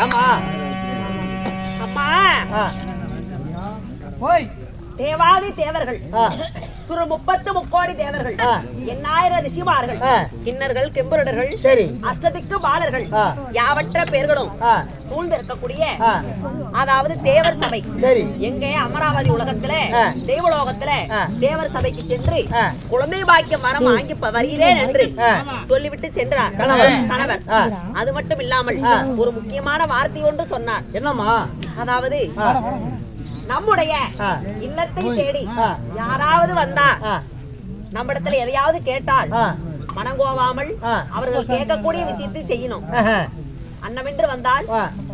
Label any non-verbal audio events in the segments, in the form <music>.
ஏமா அம்மா போய். தேவாதி தேவர்கள். சுர முப்பத்து முக்கோடி தேவர்கள். எண்ணாயிரம் ரிஷிமார்கள். கிண்ணர்கள் கெம்புரடர்கள் சரி. அஷ்டதிக்கு பாலர்கள். யாவற்ற பேர்களும் ஆ. சூழ்ந்திருக்கக்கூடிய ஆ. அதாவது தேவர் சபை. சரி. எங்க? அமராவதி உலகத்துல ஆ. தேவர் சபைக்கு சென்று. குழந்தை பாக்கியம் வரம் வாங்கி வருகிறேன் என்று. சொல்லிவிட்டு சென்றார். கணவர். அது மட்டும் இல்லாமல். ஒரு முக்கியமான வார்த்தை ஒன்று சொன்னார். என்னம்மா? அதாவது நம்முடைய. இல்லத்தை தேடி. யாராவது வந்தா நம்மிடத்துல எதையாவது கேட்டால் மனங்கோவாமல். அவர்கள் கேட்கக்கூடிய விஷயத்தை செய்யணும். அன்னமென்று வந்தால்.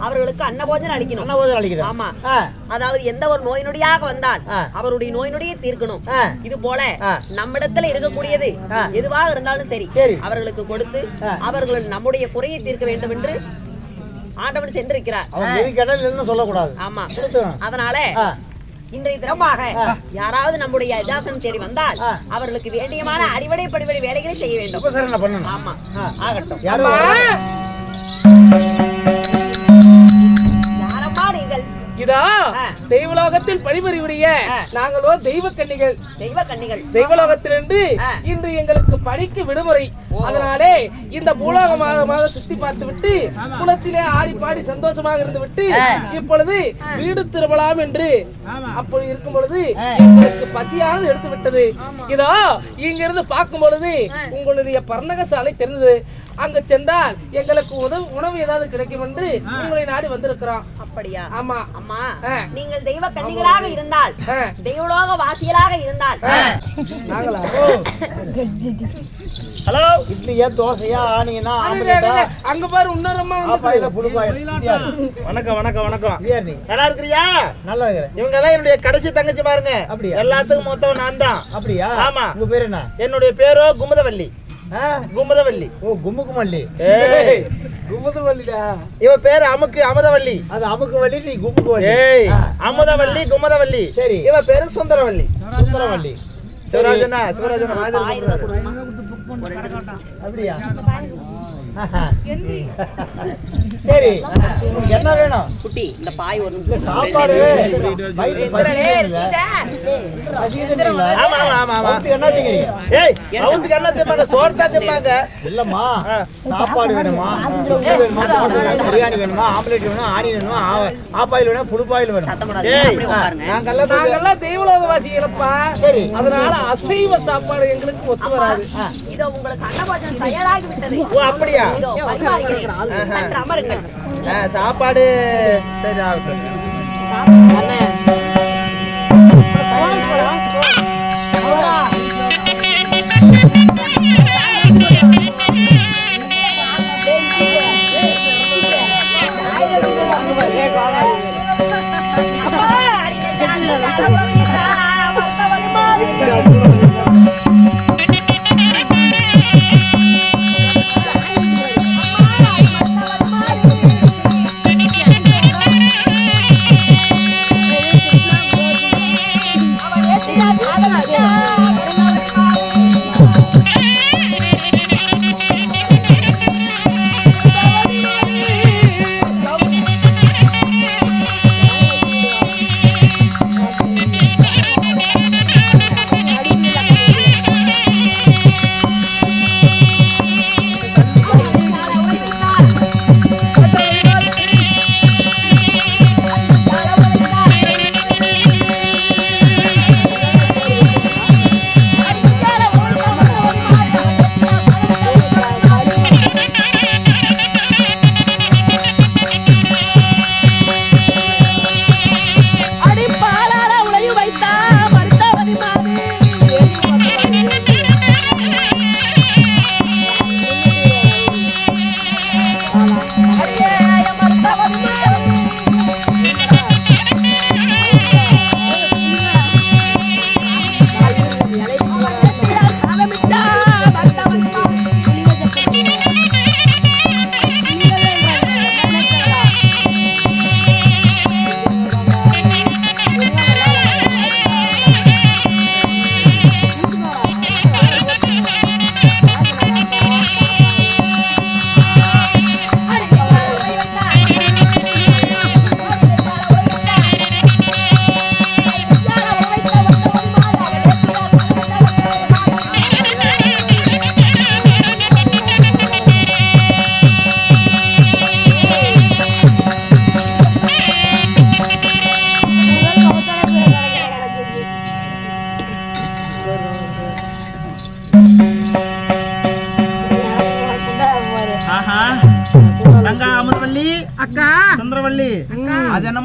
அவர்களுக்கு அன்னபோஜனம் அளிக்கணும் போது அழைக்கிறேன் ஆமா அதாவது எந்த ஒரு நோய் நொடியாக வந்தால். அவருடைய நோய் நொடியை தீர்க்கணும். இது போல. நம்மிடத்துல இருக்கக்கூடியது. எதுவாக இருந்தாலும் சரி. அவர்களுக்கு கொடுத்து. அவர்கள் நம்முடைய குறையை தீர்க்க வேண்டும் என்று ஆண்டவன் சென்றிருக்கிறார். அவன் சொல்லக்கூடாது. ஆமா. அதனால இன்றைய தினமாக. யாராவது நம்முடைய அஜாசனம் தேடி வந்தால். அவர்களுக்கு வேண்டியமான அடிப்படை படிப்படி வேலைகளை செய்ய வேண்டும். ஆமா. ஆகட்டும். இதா. தெய்வலோகத்தில் பணிபுரிவுடைய. நாங்களோ தெய்வ கன்னிகள் தெய்வ கன்னிகள் தெய்வலோகத்திலிருந்து. இன்று எங்களுக்கு பணிக்கு விடுமுறை. அதனாலே இந்த பூலோகமாக சுத்தி பார்த்து விட்டு குளத்திலே ஆடி பாடி சந்தோஷமாக இருந்து விட்டு இப்பொழுது வீடு திரும்பலாம் என்று அப்படி இருக்கும் பொழுது எங்களுக்கு பசியானது எடுத்து விட்டது இதோ இங்க இருந்து பார்க்கும் பொழுது உங்களுடைய பர்ணக சாலை தெரிந்தது. அங்க சென்றால் எங்களுக்கு உதவு உணவு ஏதாவது கிடைக்கும் என்று உங்களை நாடி வந்திருக்கிறோம். அப்படியா? ஆமா. அம்மா. நீங்கள் தெய்வ கன்னிகளாக இருந்தால். தெய்வலோக வாசிகளாக இருந்தால். நாங்களா? ஹலோ. இட்லியா தோசையா ஆனியனா அங்க பாரு இன்னொரு அம்மா வந்து வணக்கம் வணக்கம் வணக்கம். நீ. நல்லா இருக்கிறியா? நல்லா இருக்கிறேன். இவங்க எல்லாம் என்னுடைய கடைசி தங்கச்சி பாருங்க. அப்படியா? எல்லாத்துக்கும் மொத்தம் நான் தான் அப்படியா? ஆமா. உங்க பேர் என்ன? என்னுடைய பேரோ குமுதவல்லி. ஆ? குமுதவல்லி ஓ கும்முக்கு மல்லி ஏய் <laughs> குமுது வள்ளிடா இவ பேரு அமுக்கு அமுதவல்லி அது அமுக்கு வள்ளி நீ கும்முக்கு வள்ளி ஏய் ஆ. அமுதவல்லி குமுதவல்லி சரி. இவ பேரு சுந்தரவல்லி சுந்தரவள்ளி. சிவராஜனா சிவராஜனா. அப்படியா. சரி என்ன வேணும்? குட்டி இந்த பாய் ஒரு சாப்பாடு. என்ன திங்கிறீங்க? என்ன? திம்பாங்க? இல்லம்மா. சாப்பாடு வேணுமா? பிரியாணி வேணுமா? ஆம்லெட் வேணுமா? ஆணி வேணுமா? ஆப்பாயில் வேணுமா? புழுப்பாயில் வேணுமா. நாங்கெல்லாம் கொஞ்சம் நாங்கெல்லாம் தெய்வலோக வாசிகளப்பா சரி. அதனால அசைவ சாப்பாடு எங்களுக்கு ஒத்து வராது. ஆ. இதோ உங்களுக்கு அன்னபோஜனம் தயாராகி விட்டது ஓ அப்படியா? சாப்பாடு சரி ஆகட்டும்.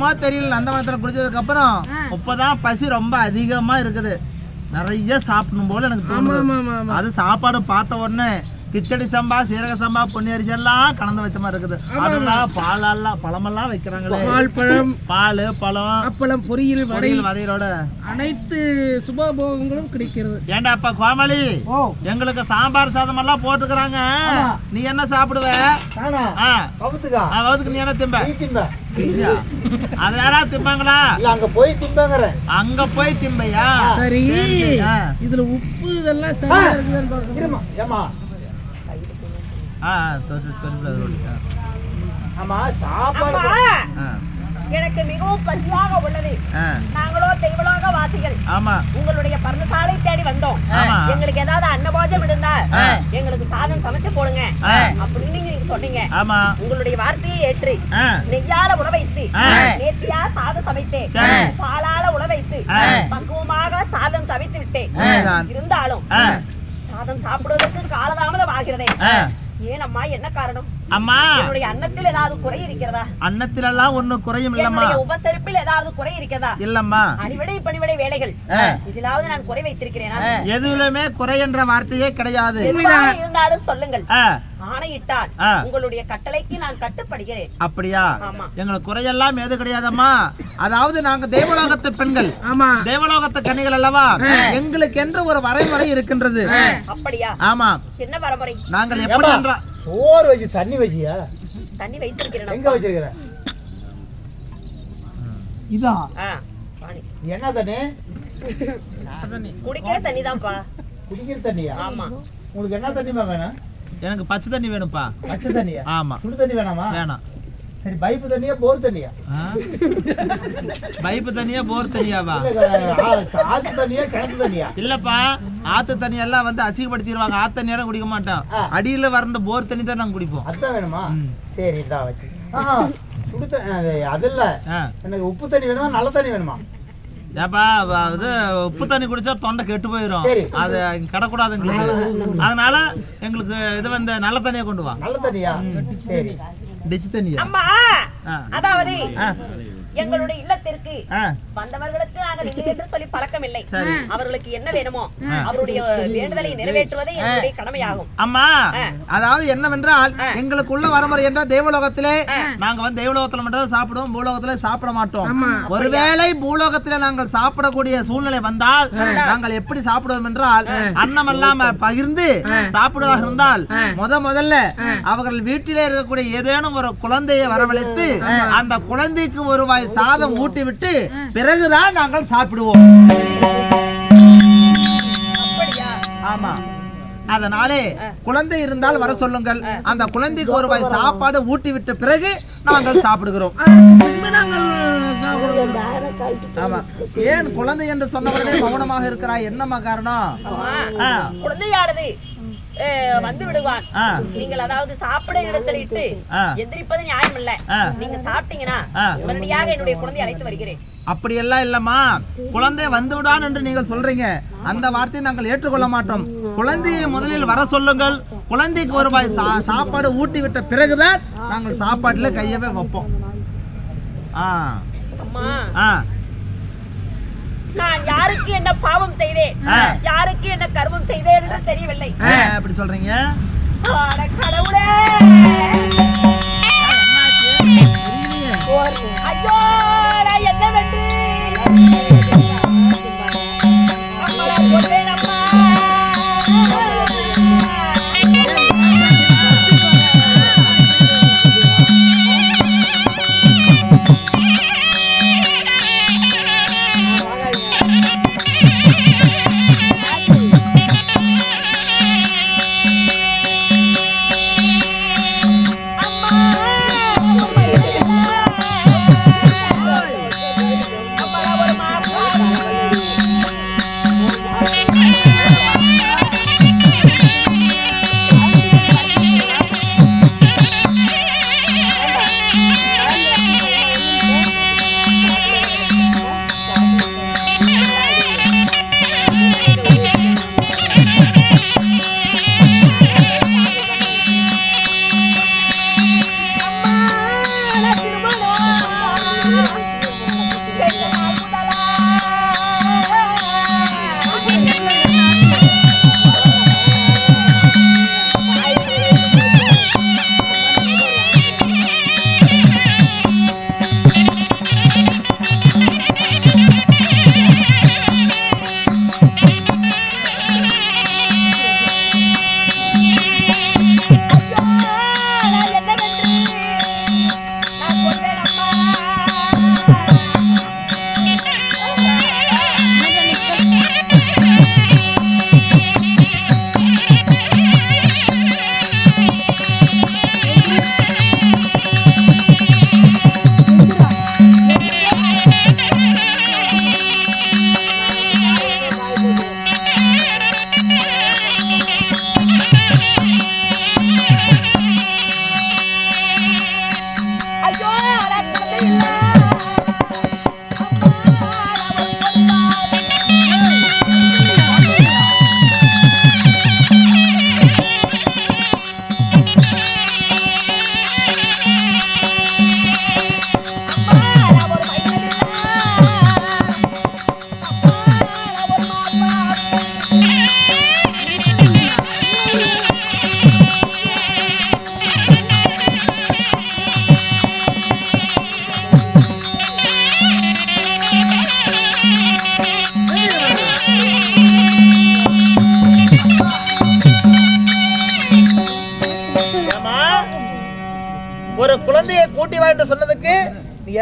என்னமோ தெரியல நந்தவனத்துல குடிச்சதுக்கு அப்புறம் இப்பதான் பசி ரொம்ப அதிகமா இருக்குது. நிறைய சாப்பிடணும் போல எனக்கு தோணுது. அது சாப்பாடு பார்த்த உடனே கிச்சடி சம்பா சீரக சம்பா பொன்னி எல்லாம் கலந்து வச்ச மாதிரி இருக்குது. அதெல்லாம் பாலெல்லாம் பழமெல்லாம் வைக்கிறாங்களே. பால் பழம். பால் பழம். அப்பளம் பொரியல் வடை. பொரியல் வதையரோட அனைத்து சுபபோகங்களும் கிடைக்கிறது. ஏண்டா அப்பா கோமலி எங்களுக்கு சாம்பார் சாதம் எல்லாம் போட்டுக்கிறாங்க. நீ என்ன சாப்பிடுவ? வவுத்துக்கு? நீ என்ன திம்ப? நீ திம்ப. இல்லையா? அது யாராவது திம்பாங்களா இல்ல அங்க போய் திம்பங்கிறேன் அங்க போய் திம்பையா சரி. இதுல உப்பு இதெல்லாம் சரியா பார்க்கணும். இருமா ஏமா ஆ தொட்டு. ஆமா சாப்பாடு. எனக்கு மிகவும் பசியாக உள்ளது. நாங்களோ தெய்வலோக வாசிகள் ஆமா உங்களுடைய பர்ணசாலை தேடி வந்தோம். எங்களுக்கு ஏதாவது அன்னபோஜம் இருந்தா. எங்களுக்கு சாதம் சமைச்சு போடுங்க. அப்படின்னு நீங்க சொன்னீங்க ஆமா உங்களுடைய வார்த்தையை ஏற்று. நெய்யால உணவைத்து. நேர்த்தியா சாதம் சமைத்தேன். பாலால உணவைத்து. பக்குவமாக சாதம் சமைத்து விட்டேன். இருந்தாலும். சாதம் சாப்பிடுவதற்கு காலதாமதம் ஆகிறதே. ஏனம்மா என்ன காரணம் அம்மா. என்னுடைய அன்னத்தில் ஏதாவது குறை இருக்கிறதா? அன்னத்திலெல்லாம் ஒண்ணும் குறையும் இல்லம்மா உபசரிப்பில் ஏதாவது குறை இருக்கிறதா? இல்லம்மா. அணிவிடை பணிவிடை வேலைகள். இதிலாவது நான் குறை வைத்திருக்கிறேனா? எதுலயுமே குறை என்ற வார்த்தையே கிடையாது. இருந்தாலும் சொல்லுங்கள். ஆணையிட்டால். உங்களுடைய கட்டளைக்கு நான் கட்டுப்படுகிறேன். அப்படியா? ஆமா. எங்களுக்கு குறையெல்லாம் எது கிடையாதம்மா? அதாவது நாங்க தேவலோகத்து பெண்கள். ஆமா. தேவலோகத்து கன்னிகள் அல்லவா? எங்களுக்கு என்று ஒரு வரைமுறை இருக்கின்றது. அப்படியா? ஆமா. என்ன வரமுறை? நாங்கள் எப்படி சோறு வச்சு தண்ணி வச்சியா? தண்ணி வைத்திருக்கிறேன் எங்க வச்சிருக்கிற? இதான். என்ன தண்ணி? குடிக்கிற தண்ணி தான்ப்பா. குடிக்கிற தண்ணியா? ஆமா. உங்களுக்கு என்ன தண்ணிமா வேணும்? எனக்கு பச்சை தண்ணி வேணும்ப்பா. பச்சை தண்ணியா? ஆமா. சுடு தண்ணி வேணாமா? வேணாம். சரி பைப்பு தண்ணியா போர் தண்ணியா? பைப்பு தண்ணியா போர் தண்ணியாவா? ஆத்து தண்ணியா கிணத்து தண்ணியா? இல்லப்பா ஆத்து தண்ணி எல்லாம் வந்து அசிங்கப்படுத்திடுவாங்க ஆத்து தண்ணி எல்லாம் குடிக்க மாட்டோம். அடியில வறண்ட போர் தண்ணி தான் நாங்க குடிப்போம். அதான் வேணுமா. சரி இதா வச்சு. சுடு அது இல்ல. எனக்கு உப்பு தண்ணி வேணுமா நல்ல தண்ணி வேணுமா? ஏப்பா இது உப்பு தண்ணி குடிச்சா தொண்டை கெட்டு போயிடும். அது கடக்கூடாது எங்களுக்கு அதனால எங்களுக்கு இது வந்து நல்ல தண்ணியா கொண்டு வா. நல்ல தண்ணியா? சரி. டிச்சு தண்ணியா. அதாவது. எங்களுடைய இல்லத்திற்கு. வந்தவர்களுக்கு நாங்கள் இல்லை என்று சொல்லி பழக்கம் இல்லை. அவர்களுக்கு என்ன வேணுமோ அவருடைய வேண்டுதலை நிறைவேற்றுவது என்னுடைய கடமையாகும். அம்மா. அதாவது என்னவென்றால். எங்களுக்குள்ள வரமுறை என்றால் தேவலோகத்திலே நாங்க வந்து தேவலோகத்துல மட்டும் சாப்பிடுவோம் பூலோகத்துல சாப்பிட மாட்டோம். ஒருவேளை பூலோகத்திலே நாங்கள் சாப்பிடக்கூடிய சூழ்நிலை வந்தால் நாங்கள் எப்படி சாப்பிடுவோம் என்றால் அன்னம் எல்லாம் பகிர்ந்து சாப்பிடுவதாக இருந்தால் முத முதல்ல அவர்கள் வீட்டிலே இருக்கக்கூடிய ஏதேனும் ஒரு குழந்தையை வரவழைத்து அந்த குழந்தைக்கு ஒரு வாய் சாதம் ஊட்டி விட்டு பிறகுதான் நாங்கள் சாப்பிடுவோம். ஆமா. அதனாலே குழந்தை இருந்தால் வர சொல்லுங்கள். அந்த குழந்தைக்கு ஒரு வாய் சாப்பாடு ஊட்டி விட்ட பிறகு நாங்கள் சாப்பிடுகிறோம். ஆமா. ஏன் குழந்தை என்று சொன்னவர்களே மௌனமாக இருக்கிறாய்? என்னம்மா காரணம்? வந்து விடுவான். நீங்கள் அதாவது சாப்பிட இடத்துல இட்டு. எந்திரிப்பது நியாயம் இல்ல. நீங்க சாப்பிட்டீங்கன்னா. உடனடியாக என்னுடைய குழந்தை அழைத்து வருகிறேன். அப்படியெல்லாம் இல்லம்மா. குழந்தை வந்து விடான் என்று நீங்கள் சொல்றீங்க. அந்த வார்த்தையை நாங்கள் ஏற்றுக்கொள்ள மாட்டோம். குழந்தையை முதலில் வர சொல்லுங்கள். குழந்தைக்கு ஒரு வாய் சா- சாப்பாடு ஊட்டி விட்ட பிறகுதான் நாங்கள் சாப்பாட்டுல கையவே வைப்போம். ஆ. ஆ. நான் யாருக்கு என்ன பாவம் செய்தேன். யாருக்கு என்ன கர்மம் செய்தேன் என்று தெரியவில்லை அப்படி சொல்றீங்க கடவுளே. ஐயோ நான் என்ன வென்று அம்மளை கொல்வேன் அம்மா அம்மா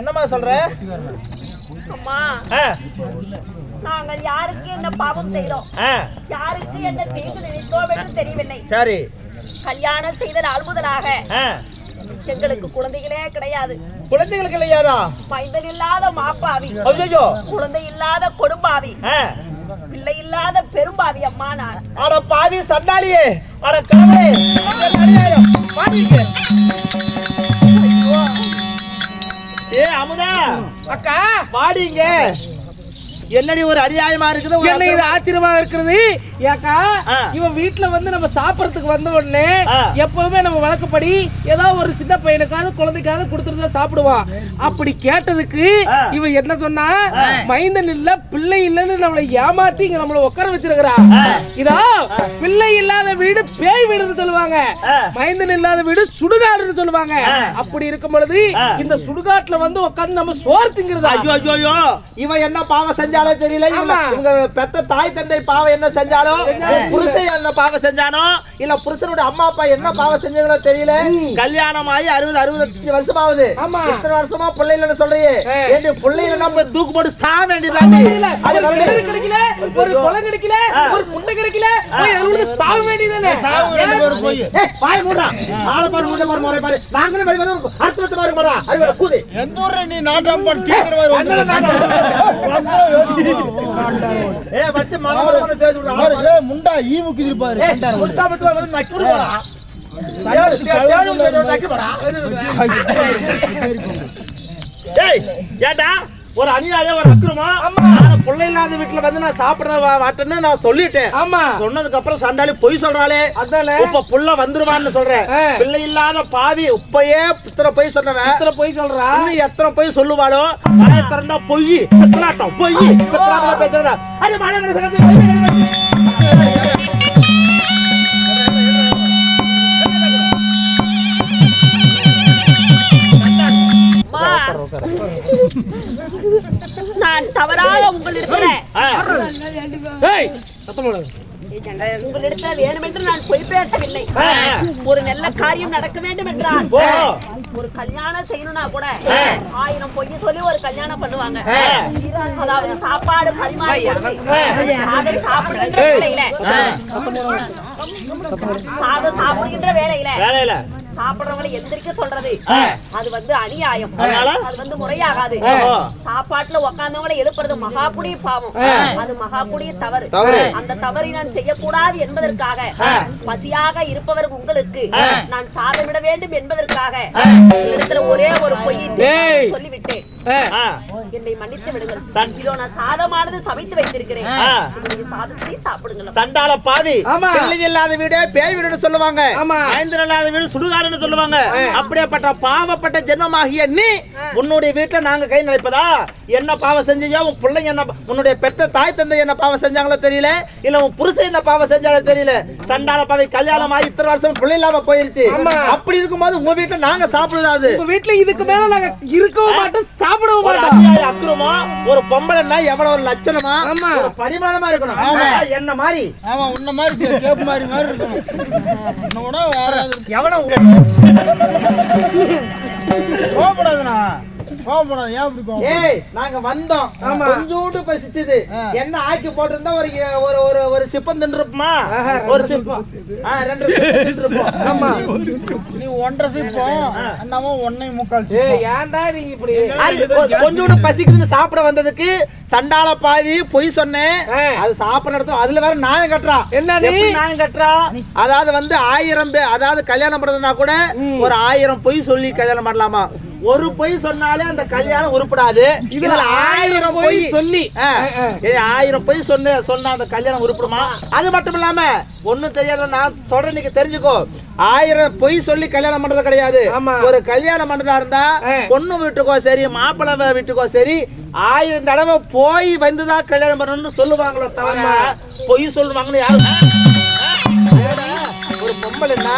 நீ என்னமா சொல்ற? அம்மா நாங்கள் யாருக்கு என்ன பாவம் செய்தோம் யாருக்கு என்ன தீங்கு நினைத்தோம் என்று தெரியவில்லை. சரி. கல்யாணம் செய்த நாள் முதலாக எங்களுக்கு குழந்தைகளே கிடையாது. குழந்தைகளுக்கு இல்லையாதா மைந்தன் இல்லாத மாப்பாவி. குழந்தை இல்லாத கொடும்பாவி. பிள்ளை இல்லாத பெரும்பாவி அம்மா நான். அட பாவி சண்டாளியே. அட கடவுளே. அநியாயம்? பாவிங்க ஏ அமுதா. அக்கா. பாடிங்க என்னடி ஒரு அநியாயமா இருக்குது? என்ன இது ஆச்சரியமா இருக்கிறது? ஏக்கா. இவன் வீட்டுல வந்து நம்ம சாப்பிடறதுக்கு வந்த உடனே. எப்பவுமே நம்ம வழக்கப்படி ஏதாவது ஒரு சின்ன பையனுக்காவது குழந்தைக்காவது கொடுத்துட்டு தான் சாப்பிடுவான் அப்படி கேட்டதுக்கு. இவன் என்ன சொன்னா மைந்தன் இல்ல பிள்ளை இல்லன்னு நம்மளை ஏமாத்தி இங்க நம்மள உட்கார வச்சிருக்கிறா. இதோ பிள்ளை இல்லாத வீடு பேய் வீடுன்னு சொல்லுவாங்க. மைந்தன் இல்லாத வீடு சுடுகாடுன்னு சொல்லுவாங்க. அப்படி இருக்கும் பொழுது. இந்த சுடுகாட்டுல வந்து உட்கார்ந்து நம்ம சோறு திங்கிறதா ஐயோ ஐயோ. இவன் என்ன பாவம் செஞ்சாலோ தெரியல இவங்க பெத்த தாய் தந்தை பாவம் என்ன செஞ்சாலோ புருஷன் என்ன பாவம் செஞ்சானோ இல்ல புருஷனோட அம்மா அப்பா என்ன பாவம் செஞ்சாங்களோ தெரியல. கல்யாணம் ஆகி அறுபது அறுபது வருஷம் ஆகுது. இத்தனை வருஷமா பிள்ளை இல்லைன்னு சொல்றியே. ஏண்டி பிள்ளை இல்லைன்னா போய் தூக்கு போட்டு சா வேண்டியதாண்டி அது கிடைக்கல ஒரு குளம் கிடைக்கல ஒரு முட்டை கிடைக்கல போய் அதுல விழுந்து சாக வேண்டியதானே ஏய், வாய் மூடுடா. ஆளை பாரு, மூஞ்ச பாரு, முறைய பாரு. நாங்களும் வெளிய வந்து பாருங்க பாரா. அறிவுரை, கூது. எந்த ஊர்ல நீ நாட்டாம்பான் கேக்குறவர் அண்ணல ஏய், வச்சு மலை மலை மலை தேய்ச்சு விடு. பாரு. முண்டா இருப்பாரு முத்தாபத்துல வந்து நக்கி. தேடு, தேடு, தேடு. ஏய், ஏன்டா? ஒரு அநியாயம் ஒரு அக்கிரமம். நான் பிள்ளை இல்லாத வீட்டுல வந்து நான் சாப்பிட மாட்டேன்னு நான் சொல்லிட்டேன். ஆமா. சொன்னதுக்கு அப்புறம் சண்டாளி பொய் சொல்றாளே. அதானே. இப்ப புள்ள வந்துருவான்னு சொல்றேன். பிள்ளை இல்லாத பாவி இப்பயே இத்தனை பொய் சொன்னவன். இத்தனை போய் சொல்றா? இன்னும் எத்தனை பொய் சொல்லுவாளோ? மழை திறந்தா பொய் பித்தலாட்டம் பொய் பித்தலாட்டமா பேசுறதா? அடி மழை நான் தவறாக உங்களிடத்துல. உங்களிடத்துல வேணுமென்று நான் பொய் பேசவில்லை. ஒரு நல்ல காரியம் நடக்க வேண்டும் என்றால். ஒரு கல்யாணம் செய்யணும்னா கூட. ஆயிரம் பொய் சொல்லி ஒரு கல்யாணம் பண்ணுவாங்க. அதாவது சாப்பாடு பரிமாறி. சாதம் சாப்பிடுகின்ற வேலையில சாதம் சாப்பிடுகின்ற வேலையில சாப்பிடுறவங்களை எந்திரிக்க சொல்றது. அது வந்து அநியாயம்? அது வந்து முறையாகாது. சாப்பாட்டுல உட்கார்ந்தவங்களை எழுப்புறது மகாக்குடி பாவம். அது மகாக்குடி தவறு. அந்த தவறை நான் செய்யக்கூடாது என்பதற்காக. பசியாக இருப்பவர் உங்களுக்கு. நான் சாதமிட வேண்டும் என்பதற்காக. இடத்துல ஒரே ஒரு பொய். சொல்லிவிட்டேன். என்னை மன்னித்து விடுங்கள். தன்- இதோ நான் சாதமானது சமைத்து வைத்திருக்கிறேன். ஆ. நீங்க சாதத்தை சாப்பிடுங்கள். சண்டால பாவி. ஆமா. பிள்ளை இல்லாத வீடே பேய் வீடுன்னு சொல்லுவாங்க. ஆமா. ஐந்து இல்லாத வீடு சுடுகாடுன்னு சொல்லுவாங்க. அப்படியேப்பட்ட பாவப்பட்ட ஜென்மமாகிய நீ உன்னுடைய வீட்டுல நாங்க கை நினைப்பதா? என்ன பாவம் செஞ்சீங்க உன் பிள்ளைங்க என்ன உன்னுடைய பெத்த தாய் தந்தை என்ன பாவம் செஞ்சாங்களோ தெரியல. இல்ல உன் புருஷன் என்ன பாவம் செஞ்சாலோ தெரியல. சண்டால பாவி கல்யாணம் ஆகி இத்தனை வருஷம் பிள்ளை இல்லாம போயிருச்சு. அப்படி இருக்கும்போது உங்க வீட்டுல நாங்க சாப்பிடுறாது உங்க வீட்டுல இதுக்கு மேல நாங்க இருக்கவும் மாட்டோம் சாப்பிடவும் அநியாய அக்கிரமம் ஒரு பொம்பளைன்னா எவ்வளவு ஒரு லட்சணமா ஆமா. ஒரு பரிமாணமா இருக்கணும். என்ன மாதிரி? ஆமா உன்ன மாதிரி கேப் மாதிரி மாதிரி இருக்கணும். உன்னை விட வேற யாராவது எவனும் கோவப்படாதுண்ணா கோவப்படாது ஏன் இப்படி கோவம் ஏய் நாங்க வந்தோம். ஆமா. கொஞ்சோண்டு பசிச்சது. என்ன ஆக்கி போட்டிருந்தா ஒரு ஒரு ஒரு ஒரு சிப்பம் தின்றுப்போமா ஒரு ரெண்டு சிப்பம் ஆ, ரெண்டு சிப்பம் தின்றுப்போம் ஆமா. நீ ஒன்றரை சிப்பம் அண்ணாம ஒன்னை முக்கால் ஏய் சிப்பம் ஏன்டா நீங்க இப்படி? கொஞ்சோண்டு பசிக்குதுன்னு சாப்பிட வந்ததுக்கு சண்டால பாவி பொய் சொன்னேன். அது சாப்பிட இடத்துல அதுல வேற நியாயம் கட்டுறா. என்னது? எப்படி நியாயம் கட்டுறா? அதாவது வந்து ஆயிரம் பேர் அதாவது கல்யாணம் பண்றதுனா கூட ஒரு ஆயிரம் பொய் சொல்லி கல்யாணம் பண்ணலாமா? ஒரு பொய் சொன்னாலே அந்த கல்யாணம் உருப்படாது. இதுல ஆயிரம் பொய் சொல்லி. ஆயிரம் பொய் சொன்ன சொன்னா அந்த கல்யாணம் உருப்படுமா? அது மட்டும் இல்லாம ஒண்ணும் தெரியாத நான் சொல்றேன் நீங்க தெரிஞ்சுக்கோ. ஆயிரம் பொய் சொல்லி கல்யாணம் பண்றது கிடையாது. ஒரு கல்யாணம் பண்றதா இருந்தா. பொண்ணு வீட்டுக்கோ சரி மாப்பிள்ளை வீட்டுக்கோ சரி ஆயிரம் தடவை போய் வந்துதான் கல்யாணம் பண்ணணும்னு சொல்லுவாங்களோ தவிர பொய் சொல்லுவாங்கன்னு யாரும் ஒரு பொம்பளைன்னா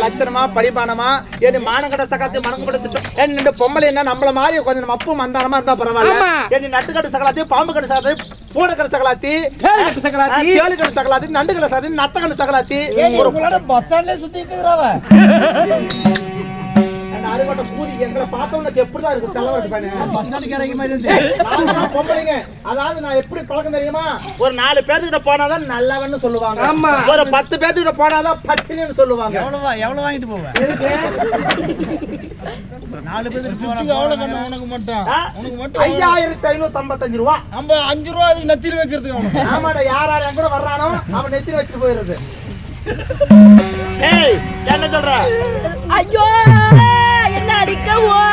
லட்சணமா படிப்பானமா ஏன் மானங்கட சகாத்தி மணங்கப்பட திட்டம். ஏன் நின்று பொம்பளை என்ன நம்மள மாதிரி கொஞ்சம் மப்பு மந்தானமா இருந்தா பரவாயில்ல. ஏன் நட்டுக்கட்டு சகலாத்தி பாம்பு கட்டு சகலாத்தி பூனை கட்டு சகலாத்தி கேளு கட்டு சக்கராத்தி கேளு கட்டு சகலாத்தி நண்டு கட்டு சகலாத்தி நத்த கட்டு சகலாத்தி ஒரு பஸ் ஸ்டாண்ட்லயே சுத்திட்டு இருக்கிறவ <laughs> அறுபட்ட பூதி எங்களை பார்த்த உனக்கு எப்படிதான் இருக்கு? தலைவட்டு பையன். பஸ் ஸ்டாண்ட் கிடைக்க மாதிரி இருந்து. நாங்க பொம்பளைங்க. அதாவது நான் எப்படி பழக்கம் தெரியுமா? ஒரு நாலு பேத்துக்கிட்ட போனாதான் நல்லவன்னு சொல்லுவாங்க. ஆமா. ஒரு பத்து பேத்துக்கிட்ட போனாதான் பட்டினின்னு சொல்லுவாங்க. எவ்வளவு வா- எவ்வளவு வாங்கிட்டு போவேன் நாலு போறேன் எவ்வளவு உனக்கு மட்டும்? உனக்கு மட்டும் ஐயாயிரத்தி ஐநூத்தி ஐம்பத்தஞ்சு ரூபா. நம்ம அஞ்சு ரூபா அதுக்கு நெத்தியில் வைக்கிறதுக்கு அவனுக்கு ஆமாடா யார் யார் என் கூட வர்றானோ அவன் நெத்தில வச்சுட்டு போயிருது ஏய் என்ன சொல்ற ஐயோ! I.